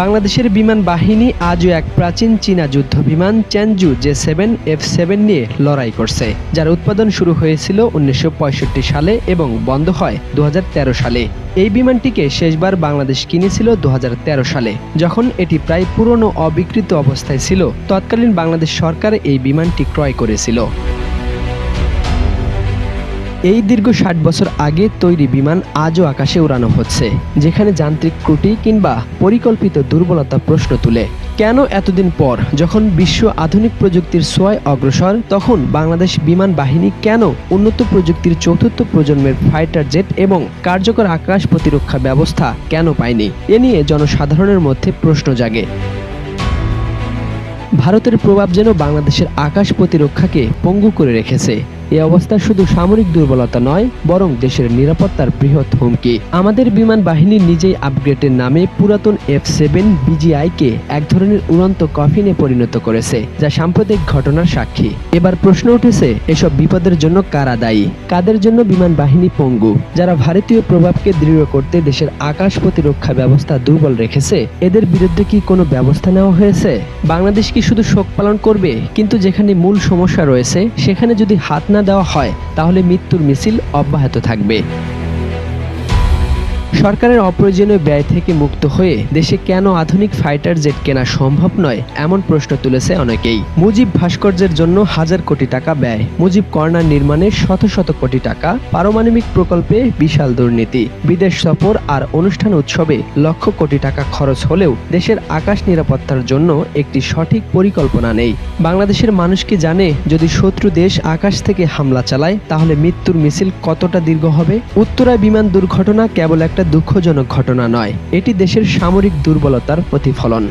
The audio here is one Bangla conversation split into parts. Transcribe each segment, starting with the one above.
বাংলাদেশের বিমান বাহিনী আজও এক প্রাচীন চীনা যুদ্ধ বিমান Chengdu J seven, F seven নিয়ে লড়াই করছে, যার উৎপাদন শুরু হয়েছিল উনিশশো পঁয়ষট্টি সালে এবং বন্ধ হয় দু হাজার তেরো সালে। এই বিমানটিকে শেষবার বাংলাদেশ কিনেছিল দু হাজার তেরো সালে, যখন এটি প্রায় পুরনো অবিকৃত অবস্থায় ছিল। তৎকালীন বাংলাদেশ সরকার এই বিমানটি ক্রয় করেছিল। এই দীর্ঘ ষাট বছর আগে তৈরি বিমান আজও আকাশে উড়ানো হচ্ছে, যেখানে যান্ত্রিক ত্রুটি কিংবা পরিকল্পিত দুর্বলতা প্রশ্ন তুলে। কেন এতদিন পর, যখন বিশ্ব আধুনিক প্রযুক্তির সোয়ায় অগ্রসর, তখন বাংলাদেশ বিমান বাহিনী কেন উন্নত প্রযুক্তির চতুর্থ প্রজন্মের ফাইটার জেট এবং কার্যকর আকাশ প্রতিরক্ষা ব্যবস্থা কেন পায়নি? এ নিয়ে জনসাধারণের মধ্যে প্রশ্ন জাগে। ভারতের প্রভাব যেন বাংলাদেশের আকাশ প্রতিরক্ষাকে পঙ্গু করে রেখেছে। এ অবস্থা শুধু সামরিক দুর্বলতা নয়, বরং দেশের নিরাপত্তার বৃহৎ হুমকি। আমাদের বিমান বাহিনী নিজেই আপগ্রেডের নামে পুরাতন এফ সেভেন বিজিআইকে এক ধরনের উড়ন্ত কফিনে পরিণত করেছে, যা সাম্প্রতিক ঘটনার সাক্ষী। এবার প্রশ্ন উঠেছে, এসব বিপদের জন্য কারা দায়ী? কাদের জন্য বিমান বাহিনী পঙ্গু? যারা ভারতীয় প্রভাবকে দৃঢ় করতে দেশের আকাশ প্রতিরক্ষা ব্যবস্থা দুর্বল রেখেছে, এদের বিরুদ্ধে কি কোনো ব্যবস্থা নেওয়া হয়েছে? বাংলাদেশ কি শুধু শোক পালন করবে, কিন্তু যেখানে মূল সমস্যা রয়েছে, সেখানে যদি হাত না দেওয়া হয় তাহলে মৃত্যুর মিছিল অব্যাহত থাকবে। সরকারের অপ্রয়োজনীয় ব্যয় থেকে মুক্ত হয়ে দেশে কেন আধুনিক ফাইটার জেট কেনা সম্ভব নয়, এমন প্রশ্ন তুলেছে অনেকেই। মুজিব ভাস্কর্যের জন্য হাজার কোটি টাকা ব্যয়। মুজিব কর্নার নির্মাণে শত শত কোটি টাকা, পারমাণবিক প্রকল্পে বিশাল দুর্নীতি। বিদেশ সফর আর অনুষ্ঠান উৎসবে লক্ষ কোটি টাকা খরচ হলেও দেশের আকাশ নিরাপত্তার জন্য একটি সঠিক পরিকল্পনা নেই। বাংলাদেশের মানুষ কি জানে, যদি শত্রু দেশ আকাশ থেকে হামলা চালায়, তাহলে মৃত্যুর মিছিল কতটা দীর্ঘ হবে? উত্তরায় বিমান দুর্ঘটনা কেবল একটা দুঃখজনক ঘটনা নয়। এটি দেশের সামরিক দুর্বলতার প্রতিফলন।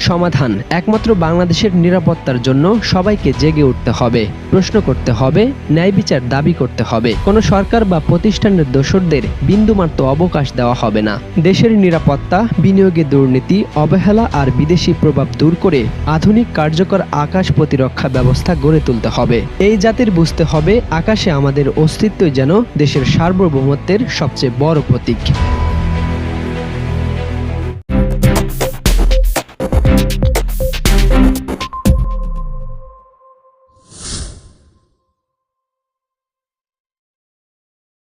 সমাধান। একমাত্র বাংলাদেশের নিরাপত্তার জন্য সবাইকে জেগে উঠতে হবে। প্রশ্ন করতে হবে, ন্যায় বিচার দাবি করতে হবে। কোনো সরকার বা প্রতিষ্ঠানের দোসরদের বিন্দুমাত্র অবকাশ দেওয়া হবে না। দেশের নিরাপত্তা বিনিয়োগে দুর্নীতি, অবহেলা আর বিদেশি প্রভাব দূর করে আধুনিক কার্যকর আকাশ প্রতিরক্ষা ব্যবস্থা গড়ে তুলতে হবে। এই জাতির বুঝতে হবে, আকাশে আমাদের অস্তিত্বই যেন দেশের সার্বভৌমত্বের সবচেয়ে বড় প্রতীক।